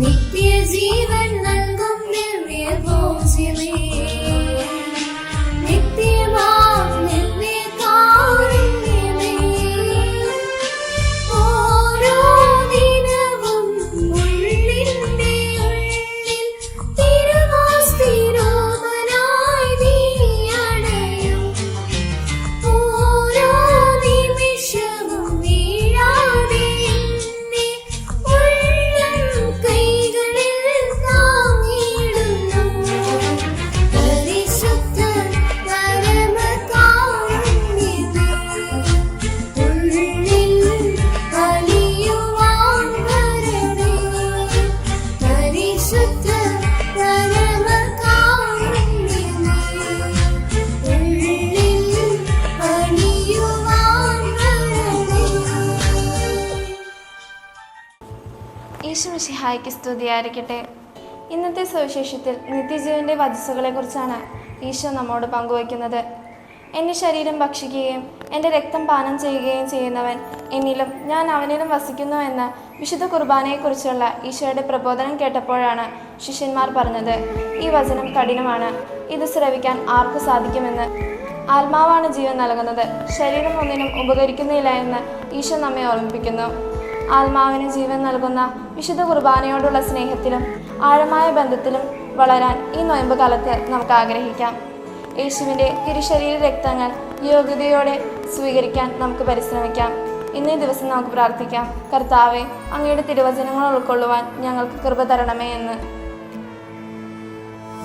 നിത്യജീവൻ നൽകും ദിവ്യ ഭോജനേ ഈശോമിശിഹായ്ക്ക് സ്തുതിയായിരിക്കട്ടെ. ഇന്നത്തെ സുവിശേഷത്തിൽ നിത്യജീവന്റെ വധസ്സുകളെക്കുറിച്ചാണ് ഈശോ നമ്മോട് പങ്കുവയ്ക്കുന്നത്. എന്റെ ശരീരം ഭക്ഷിക്കുകയും എന്റെ രക്തം പാനം ചെയ്യുകയും ചെയ്യുന്നവൻ എന്നിലും ഞാൻ അവനിലും വസിക്കുന്നു എന്ന വിശുദ്ധ കുർബാനയെക്കുറിച്ചുള്ള ഈശോയുടെ പ്രബോധനം കേട്ടപ്പോഴാണ് ശിഷ്യന്മാർ പറഞ്ഞത്. ഈ വചനം കഠിനമാണ്. ഇത് ശ്രവിക്കാൻ ആർക്ക് സാധിക്കുമെന്ന്. ആത്മാവാണ് ജീവൻ നൽകുന്നത്. ശരീരം ഒന്നിനും ഉപകരിക്കുന്നില്ല എന്ന് ഈശോ നമ്മെ ഓർമ്മിപ്പിക്കുന്നു. ആത്മാവിന് ജീവൻ നൽകുന്ന വിശുദ്ധ കുർബാനയോടുള്ള സ്നേഹത്തിലും ആഴമായ ബന്ധത്തിലും വളരാൻ ഈ നോയമ്പ് കാലത്ത് നമുക്ക് ആഗ്രഹിക്കാം. യേശുവിന്റെ തിരുശരീര രക്തങ്ങൾ യോഗ്യതയോടെ സ്വീകരിക്കാൻ നമുക്ക് പരിശ്രമിക്കാം. ഇന്നേ ദിവസം നമുക്ക് പ്രാർത്ഥിക്കാം. കർത്താവെ അങ്ങയുടെ തിരുവചനങ്ങൾ ഉൾക്കൊള്ളുവാൻ ഞങ്ങൾക്ക് കൃപ തരണമേ എന്ന്.